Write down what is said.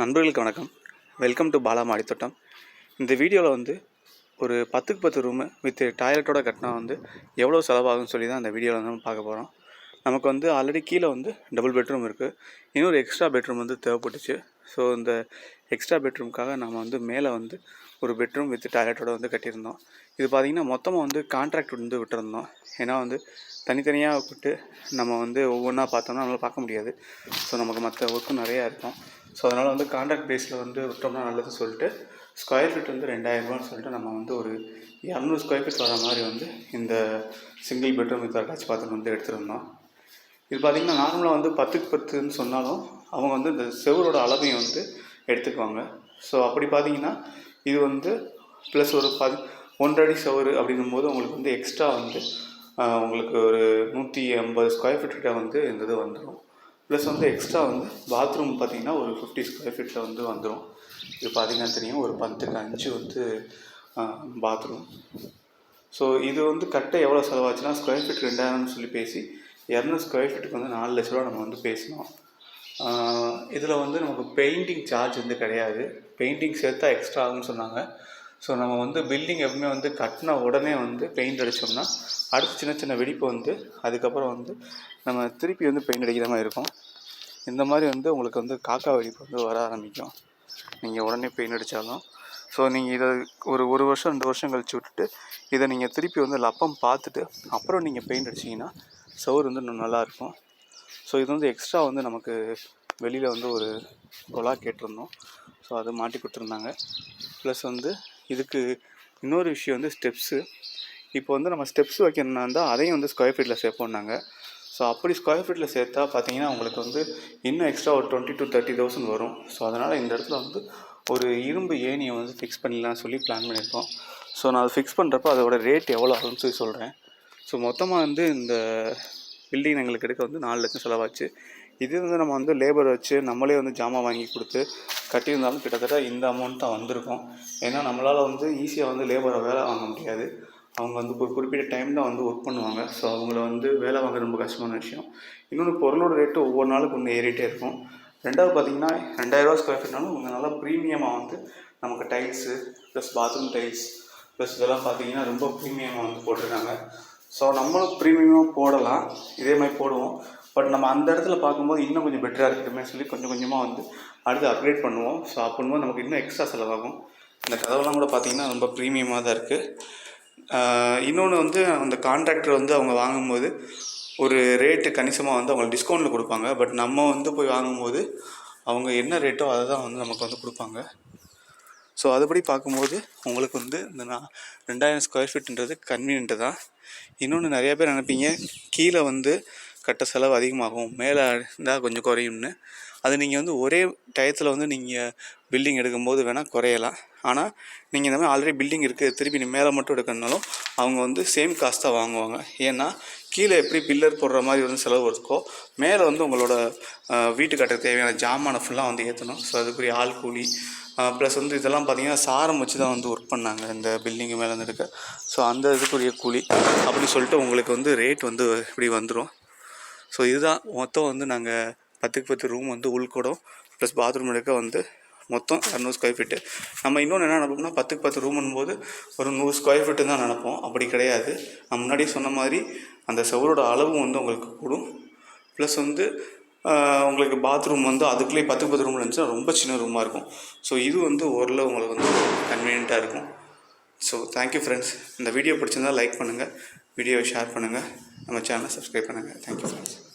நண்பர்களுக்கு வணக்கம். Welcome to Bala மாடித்தோட்டம் இந்த வீடியோவில் வந்து ஒரு பத்துக்கு பத்து ரூமு வித் டாய்லெட்டோட கட்டினா வந்து எவ்வளோ செலவாகும்னு சொல்லி தான் அந்த வீடியோவில் வந்து நம்ம பார்க்க போகிறோம் நமக்கு வந்து ஆல்ரெடி கீழே வந்து டபுள் பெட்ரூம் இருக்குது இன்னொரு எக்ஸ்ட்ரா பெட்ரூம் வந்து தேவைப்பட்டுச்சு. ஸோ இந்த எக்ஸ்ட்ரா பெட்ரூம்க்காக நம்ம வந்து மேலே வந்து ஒரு பெட்ரூம் வித் டாய்லெட்டோட வந்து கட்டியிருந்தோம். இது பார்த்திங்கன்னா மொத்தமாக வந்து கான்ட்ராக்ட் வந்து விட்டுருந்தோம். ஏன்னா வந்து தனித்தனியாக விட்டு நம்ம வந்து ஒவ்வொன்றா பார்த்தோம்னா நம்மளால் பார்க்க முடியாது. ஸோ நமக்கு மற்ற ஒர்க்கும் நிறையா இருக்கும். ஸோ அதனால் வந்து கான்ட்ராக்ட் பேஸில் வந்து விட்டோம்னா நல்லது சொல்லிட்டு ஸ்கொயர் ஃபீட் வந்து ரெண்டாயிரரூபான்னு சொல்லிட்டு நம்ம வந்து ஒரு இரநூறு ஸ்கொயர் ஃபீட் வர மாதிரி வந்து இந்த single bedroom with attach bathroom வந்து எடுத்துருந்தோம். இது பார்த்திங்கன்னா நார்மலாக வந்து பத்துக்கு பத்துன்னு சொன்னாலும் அவங்க வந்து இந்த செவரோட அளவையும் வந்து எடுத்துக்குவாங்க. ஸோ அப்படி பார்த்தீங்கன்னா இது வந்து ப்ளஸ் ஒரு பதி ஒன்றரை அடி செவரு அப்படின்னும் போது உங்களுக்கு வந்து எக்ஸ்ட்ரா வந்து உங்களுக்கு ஒரு நூற்றி ஐம்பது ஸ்கொயர் ஃபீட் வந்து இந்த இது வந்துடும் ப்ளஸ் வந்து எக்ஸ்ட்ரா வந்து பாத்ரூம் பார்த்தீங்கன்னா ஒரு ஃபிஃப்டி ஸ்கொயர் ஃபீட்டில் வந்து வந்துடும் இது பார்த்தீங்கன்னா தெரியும். ஒரு பத்துக்கு அஞ்சு வந்து பாத்ரூம் ஸோ இது வந்து கட்ட எவ்வளோ செலவாச்சுன்னா ஸ்கொயர் ஃபீட் ரெண்டாயிரம்னு சொல்லி பேசி இரநூறு ஸ்கொயர் ஃபீட்டுக்கு வந்து நாலு லட்ச ரூபா நம்ம வந்து பேசினோம் இதில் வந்து நமக்கு பெயிண்டிங் சார்ஜ் வந்து கிடையாது. பெயிண்டிங் சேர்த்தா எக்ஸ்ட்ரா ஆகும்னு சொன்னாங்க. ஸோ நம்ம வந்து பில்டிங் எப்பவுமே வந்து கட்டின உடனே வந்து பெயிண்ட் அடித்தோம்னா அடுத்து சின்ன சின்ன வெடிப்பு வந்து அதுக்கப்புறம் வந்து நம்ம திருப்பி வந்து பெயிண்ட் அடிக்கிற மாதிரி இருக்கும். இந்த மாதிரி வந்து உங்களுக்கு வந்து காக்கா வெடிப்பு வந்து வர ஆரம்பிக்கும். நீங்கள் உடனே பெயிண்ட் அடித்தாலும் ஸோ நீங்கள் இதை ஒரு ஒரு வருஷம் ரெண்டு வருஷம் கழிச்சு விட்டுட்டு இதை நீங்கள் திருப்பி வந்து லப்பம் பார்த்துட்டு அப்புறம் நீங்கள் பெயிண்ட் அடிச்சிங்கன்னா சவுர் வந்து இன்னும் நல்லாயிருக்கும் ஸோ இது வந்து எக்ஸ்ட்ரா வந்து நமக்கு வெளியில் வந்து ஒரு கொலா கேட்டிருந்தோம். ஸோ அது மாட்டி கொடுத்துருந்தாங்க. ப்ளஸ் வந்து இதுக்கு இன்னொரு விஷயம் வந்து ஸ்டெப்ஸு இப்போ வந்து நம்ம ஸ்டெப்ஸ் வைக்கணும்னா இருந்தால் அதையும் வந்து ஸ்கொயர் ஃபீட்டில் சேர்ப்போம்னாங்க. ஸோ அப்படி ஸ்கொயர் ஃபீட்டில் சேர்த்தா பார்த்தீங்கன்னா உங்களுக்கு வந்து இன்னும் எக்ஸ்ட்ரா ஒரு டுவெண்ட்டி டு தேர்ட்டி தௌசண்ட் வரும். ஸோ அதனால் இந்த இடத்துல வந்து ஒரு இரும்பு ஏணியை வந்து ஃபிக்ஸ் பண்ணிடலாம் சொல்லி பிளான் பண்ணியிருக்கோம். ஸோ நான் அதை ஃபிக்ஸ் பண்ணுறப்ப அதோட ரேட் எவ்வளோ ஆகும்னு சொல்லி சொல்கிறேன் ஸோ மொத்தமாக வந்து இந்த பில்டிங் எங்களுக்கு எடுக்க வந்து நாலு லட்சம் செலவாச்சு. இது வந்து நம்ம வந்து லேபர் வச்சு நம்மளே வந்து ஜாமான் வாங்கி கொடுத்து கட்டியிருந்தாலும் கிட்டத்தட்ட இந்த அமௌண்ட் தான் வந்திருக்கும். ஏன்னா நம்மளால் வந்து ஈஸியாக வந்து லேபரை வேலை வாங்க முடியாது. அவங்க வந்து ஒரு குறிப்பிட்ட டைம் தான் வந்து ஒர்க் பண்ணுவாங்க. ஸோ அவங்கள வந்து வேலை வாங்க ரொம்ப கஷ்டமான விஷயம். இன்னொன்று பொருளோட ரேட்டு ஒவ்வொரு நாளுக்கு ஒன்று ஏறிட்டே இருக்கும். ரெண்டாவது பார்த்தீங்கன்னா ரெண்டாயிரரூவா ஸ்கொயர் ஃபீட்னாலும் உங்கள் நல்லா ப்ரீமியமாக வந்து நமக்கு tiles plus bathroom tiles plus இதெல்லாம் பார்த்தீங்கன்னா ரொம்ப ப்ரீமியமாக வந்து போட்டிருக்காங்க. ஸோ நம்மளும் ப்ரீமியமாக போடலாம். இதே மாதிரி போடுவோம். பட் நம்ம அந்த இடத்துல பார்க்கும்போது இன்னும் கொஞ்சம் பெட்டராக இருக்கட்டுமே சொல்லி கொஞ்சம் கொஞ்சமாக வந்து அடுத்து அப்கிரேட் பண்ணுவோம். ஸோ அப்படின்போது நமக்கு இன்னும் எக்ஸ்ட்ரா செலவாகும். இந்த கதவுலாம் கூட பார்த்திங்கன்னா ரொம்ப ப்ரீமியமாக தான் இருக்குது இன்னொன்று வந்து அந்த கான்ட்ராக்டர் வந்து அவங்க வாங்கும்போது ஒரு ரேட்டு கணிசமாக வந்து அவங்க டிஸ்கவுண்ட்டில் கொடுப்பாங்க. பட் நம்ம வந்து போய் வாங்கும்போது அவங்க என்ன ரேட்டோ அதை தான் வந்து நமக்கு வந்து கொடுப்பாங்க. ஸோ அதுபடி பார்க்கும்போது உங்களுக்கு வந்து இந்த நான் ரெண்டாயிரம் ஸ்கொயர் ஃபீட்டுன்றது கன்வீனியன்ட்டு தான். இன்னொன்று நிறையா பேர் நினைப்பீங்க கீழே வந்து கட்ட செலவு அதிகமாகும் மேலே இருந்தால் கொஞ்சம் குறையும்னு. அது நீங்கள் வந்து ஒரே டயத்தில் வந்து நீங்கள் பில்டிங் எடுக்கும்போது வேணால் குறையலாம். ஆனால் நீங்கள் இந்த மாதிரி ஆல்ரெடி பில்டிங் இருக்குது திருப்பி நீ மேலே மட்டும் எடுக்கணுனாலும் அவங்க வந்து சேம் காஸ்ட்டாக தான் வாங்குவாங்க. ஏன்னா கீழே எப்படி பில்லர் போடுற மாதிரி வந்து செலவு இருக்கோ மேலே வந்து உங்களோட வீட்டு கட்ட தேவையான ஜாமானை ஃபுல்லாக வந்து ஏற்றணும் ஸோ அதுக்குரிய ஆள் கூலி ப்ளஸ் வந்து இதெல்லாம் பார்த்தீங்கன்னா சாரம் வச்சு தான் வந்து ஒர்க் பண்ணாங்க இந்த பில்டிங்கு மேலே இருந்து இருக்க ஸோ அந்த இதுக்குரிய கூலி அப்படின்னு சொல்லிட்டு உங்களுக்கு வந்து ரேட் வந்து இப்படி வந்துடும் ஸோ இதுதான் மொத்தம் வந்து நாங்கள் பத்துக்கு பத்து ரூம் வந்து உள்கூடம் ப்ளஸ் பாத்ரூம் எடுக்க வந்து மொத்தம் இரநூறு ஸ்கொயர் ஃபீட்டு நம்ம இன்னொன்று என்ன நினைப்போம்னா பத்துக்கு பத்து ரூம்னும் போது ஒரு நூறு ஸ்கொயர் ஃபீட்டு தான் நினைப்போம். அப்படி கிடையாது. நான் முன்னாடியே சொன்ன மாதிரி அந்த செவரோட அளவும் வந்து உங்களுக்கு கூடும். ப்ளஸ் வந்து உங்களுக்கு பாத்ரூம் வந்து அதுக்குள்ளேயே பத்துக்கு பத்து ரூமில் இருந்துச்சுன்னா ரொம்ப சின்ன ரூமாக இருக்கும். ஸோ இது வந்து ஓரளவு உங்களுக்கு வந்து கன்வீனியண்ட்டாக இருக்கும். ஸோ தேங்க்யூ ஃப்ரெண்ட்ஸ் இந்த வீடியோ பிடிச்சிருந்தா லைக் பண்ணுங்கள் வீடியோவை ஷேர் பண்ணுங்கள் நம்ம சேனலை சப்ஸ்கிரைப் பண்ணுங்கள் தேங்க்யூ ஃப்ரெண்ட்ஸ்